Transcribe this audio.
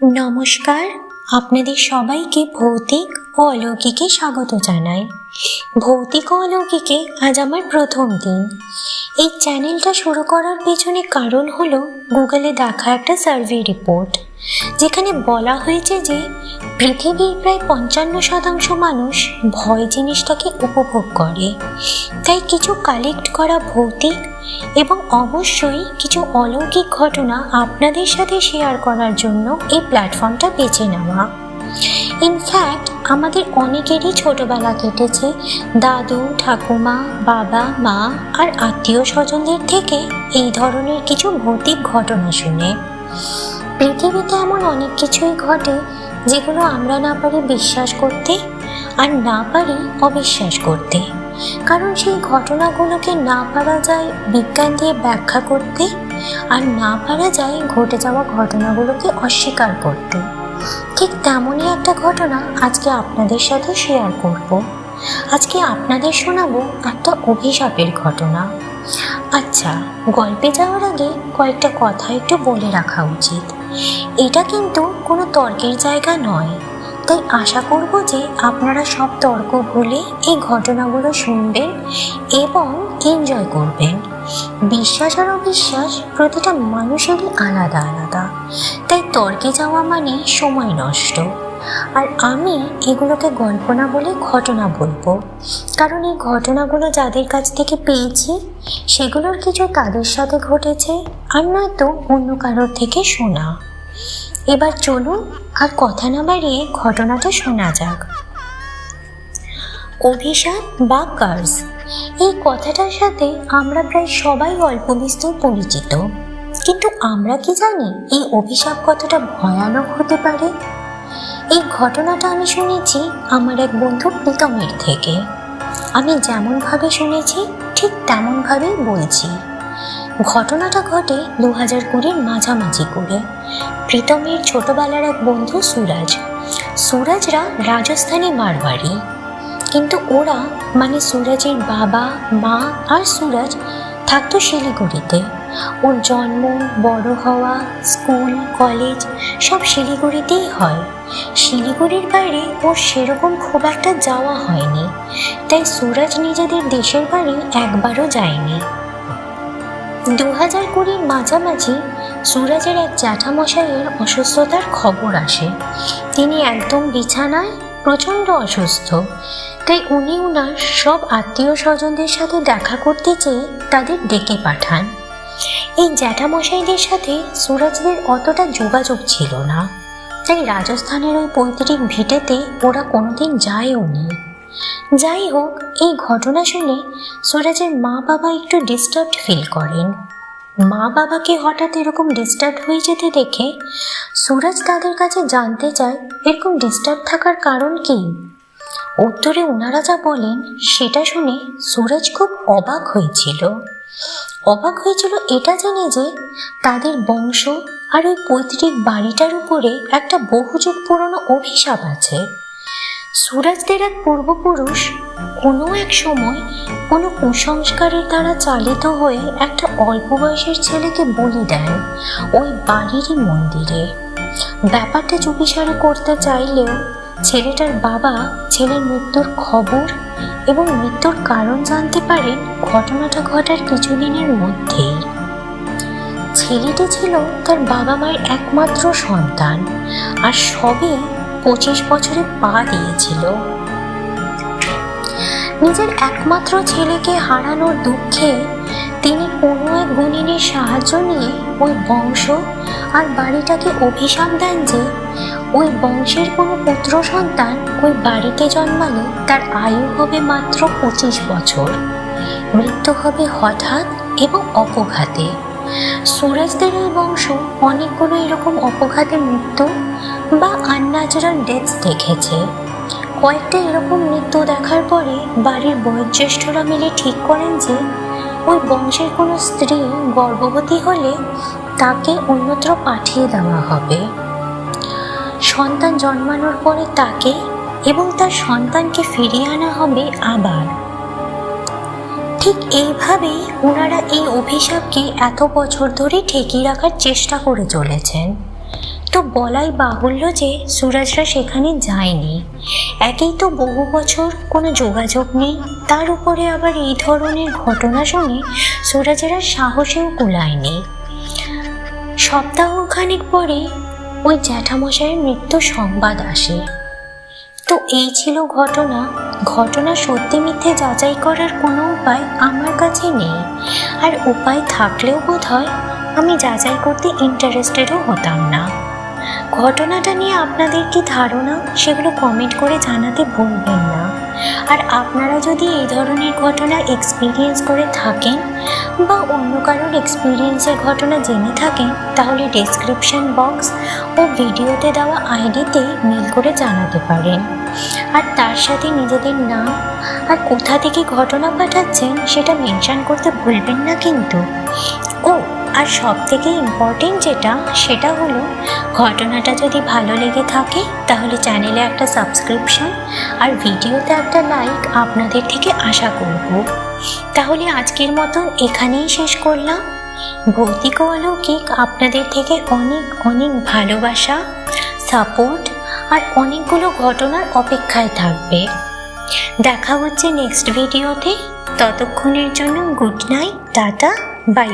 নমস্কার, আপনাদের সবাইকে ভৌতিক ও অলৌকিকে স্বাগত জানাই। ভৌতিক ও অলৌকিকে আজ আমার প্রথম দিন। এই চ্যানেলটা শুরু করার পেছনে কারণ হলো গুগলে দেখা একটা সার্ভে রিপোর্ট, যেখানে বলা হয়েছে যে পৃথিবীর প্রায় পঞ্চান্ন শতাংশ মানুষ ভয় জিনিসটাকে উপভোগ করে। তাই কিছু কালেক্ট করা ভৌতিক এবং অবশ্যই কিছু অলৌকিক ঘটনা আপনাদের সাথে শেয়ার করার জন্য এই প্ল্যাটফর্মটা বেছে নেওয়া। ইনফ্যাক্ট আমাদের অনেকেরই ছোটবেলা কেটেছে। দাদু, ঠাকুমা, বাবা, মা আর আত্মীয় স্বজনদের থেকে এই ধরনের কিছু ভৌতিক ঘটনা শুনে। পৃথিবীতে এমন অনেক কিছুই ঘটে যেগুলো আমরা না পারি বিশ্বাস করতে আর না পারি অবিশ্বাস করতে। কারণ সেই ঘটনাগুলোকে না পারা যায় বিজ্ঞান দিয়ে ব্যাখ্যা করতে আর না পারা যায় ঘটে যাওয়া ঘটনাগুলোকে অস্বীকার করতে। ঠিক তেমনই একটা ঘটনা আজকে আপনাদের সাথে শেয়ার করব। আজকে আপনাদের শোনাবো একটা অভিশাপের ঘটনা। আচ্ছা গল্পে যাওয়ার আগে কয়েকটা কথা একটু বলে রাখা উচিত। এটা কিন্তু কোনো তর্কের জায়গা নয়। তাই আশা করব যে আপনারা সব তর্ক ভুলে এই ঘটনাগুলো শুনবেন এবং এনজয় করবেন। বিশ্বাস আর অবিশ্বাস প্রতিটা মানুষেরই আলাদা আলাদা। তাই তর্কে যাওয়া মানে সময় নষ্ট। আর আমি এগুলোকে গল্প না বলে ঘটনা বলব। কারণ এই ঘটনাগুলো যাদের কাছ থেকে পেয়েছি, সেগুলোর কিছু তাদের সাথে ঘটেছে, আর নয়তো অন্য কারোর থেকে শোনা। এবার চলুন আর কথা না বাড়িয়ে ঘটনাটা শোনা যাক। অভিশাপ বা কার্স, এই কথাটার সাথে আমরা প্রায় সবাই অল্প বিস্তর পরিচিত। কিন্তু আমরা কি জানি এই অভিশাপ কতটা ভয়ানক হতে পারে? এই ঘটনাটা আমি শুনেছি আমার এক বন্ধু প্রীতমের থেকে। আমি যেমনভাবে শুনেছি, ঠিক তেমনভাবেই বলছি। ঘটনাটা ঘটে দু হাজার কুড়ির মাঝামাঝি করে। প্রীতমের ছোটবেলার এক বন্ধু সুরাজ। সুরাজরা রাজস্থানী মারবাড়ি কিন্তু ওরা মানে সুরাজের বাবা, মা আর সুরাজ থাকতো শিলিগুড়িতে। ওর জন্ম, বড় হওয়া, স্কুল, কলেজ সব শিলিগুড়িতেই হয়। শিলিগুড়ির বাইরে ওর সেরকম খুব একটা যাওয়া হয়নি। তাই সুরাজ নিজেদের দেশের বাড়ি একবারও যায়নি। দু হাজার কুড়ির মাঝামাঝি সুরাজের এক জ্যাঠামশাইয়ের অসুস্থতার খবর আসে। তিনি একদম বিছানায় প্রচণ্ড অসুস্থ। তাই উনি উনার সব আত্মীয় স্বজনদের সাথে দেখা করতে চেয়ে তাদের ডেকে পাঠান। এই জ্যাঠামশাইদের সাথে সুরাজদের অতটা যোগাযোগ ছিল না। তাই রাজস্থানের ওই পৈতৃক ভিটেতে ওরা কোনোদিন যায়ও নি। যাই হোক, এই ঘটনা শুনে সুরাজের মা বাবা একটু ডিস্টার্বড ফিল করেন। মা বাবাকে হঠাৎ এরকম ডিস্টার্ব হয়ে যেতে দেখে সুরাজ তাদের কাছে জানতে চায়, এরকম ডিস্টার্ব থাকার কারণ কি? উত্তরে ওনারা যা বলেন, সেটা শুনে সুরজ খুব অবাক হয়েছিল। অবাক হয়েছিল এটা জেনে যে তাদের বংশ আর ওই পৈতৃক বাড়িটার উপরে একটা বহুযুগ পুরনো অভিশাপ আছে। সুরাজদের এক পূর্বপুরুষ কোনো এক সময় কোনো কুসংস্কারের দ্বারা চালিত হয়ে একটা অল্প বয়সের ছেলেকে বলি দেন ওই বাড়িরই মন্দিরে। ব্যাপারটা চুপিসারে করতে চাইলেও ছেলেটার বাবা ছেলের মৃত্যুর খবর এবং মৃত্যুর কারণ জানতে পারেন ঘটনাটা ঘটার কিছুদিনের মধ্যেই। ছেলেটি ছিল তার বাবা মায়ের একমাত্র সন্তান আর সবে পঁচিশ বছরে পা দিয়েছিল। নিজের একমাত্র ছেলেকে হারানোর দুঃখে তিনি কোনো এক গুণিনীর সাহায্য নিয়ে ওই বংশ আর বাড়িটাকে অভিশাপ দেন যে ওই বংশের কোনো পুত্র সন্তান ওই বাড়িতে জন্মালে তার আয়ু হবে মাত্র পঁচিশ বছর। মৃত্যু হবে হঠাৎ এবং অপঘাতে। সুরজদের ওই বংশ অনেকগুলো এরকম অপঘাতে মৃত্যু বা আনন্যাচারাল ডেথ দেখেছে। কয়েকটা এরকম মৃত্যু দেখার পরে বাড়ির বয়োজ্যেষ্ঠরা মিলে ঠিক করেন যে, ওই বংশের কোনো স্ত্রী গর্ভবতী হলে তাকে অন্যত্র পাঠিয়ে দেওয়া হবে। সন্তান জন্মানোর পরে তাকে এবং তার সন্তানকে ফিরিয়ে আনা হবে আবার। ঠিক এইভাবেই ওনারা এই অভিশাপকে এত বছর ধরে ঠেকিয়ে রাখার চেষ্টা করে চলেছেন। তো বলাই বাহুল্য যে সুরাজরা সেখানে যায়নি। একেই তো বহু বছর কোনো যোগাযোগ নেই। তার উপরে আবার এই ধরনের ঘটনা শুনে সুরাজেরা সাহসেও কুলায়নি। সপ্তাহখানেক পরে ওই জ্যাঠামশাইয়ের মৃত্যুর সংবাদ আসে। তো এই ছিল ঘটনা। ঘটনা সত্যি মিথ্যে যাচাই করার কোনো উপায় আমার কাছে নেই। আর উপায় থাকলেও বোধ হয় আমি যাচাই করতে ইন্টারেস্টেডও হতাম না। ঘটনাটা নিয়ে আপনাদের কি ধারণা? সেগুলো কমেন্ট করে জানাতে ভুলবেন না। আর আপনারা যদি এই ধরনের ঘটনা এক্সপিরিয়েন্স করে থাকেন বা অন্য কারোর এক্সপিরিয়েন্সের ঘটনা জেনে থাকেন, তাহলে ডেসক্রিপশন বক্স ও ভিডিওতে দেওয়া আইডিতে মেল করে জানাতে পারেন। আর তার সাথে নিজেদের নাম আর কোথা থেকে ঘটনা পাঠাচ্ছেন, সেটা মেনশন করতে ভুলবেন না কিন্তু। ও আর সব থেকে ইম্পর্টেন্ট যেটা, সেটা হলো ঘটনাটা যদি ভালো লেগে থাকে, তাহলে চ্যানেলে একটা সাবস্ক্রিপশন আর ভিডিওতে একটা লাইক আপনাদের থেকে আশা করব। তাহলে আজকের মতন এখানেই শেষ করলাম। ভৌতিক অলৌকিক আপনাদের থেকে অনেক অনেক ভালোবাসা সাপোর্ট আর অনেকগুলো ঘটনার অপেক্ষায় থাকবে। দেখা হচ্ছে নেক্সট ভিডিওতে ততক্ষণের জন্য good night tata bye bye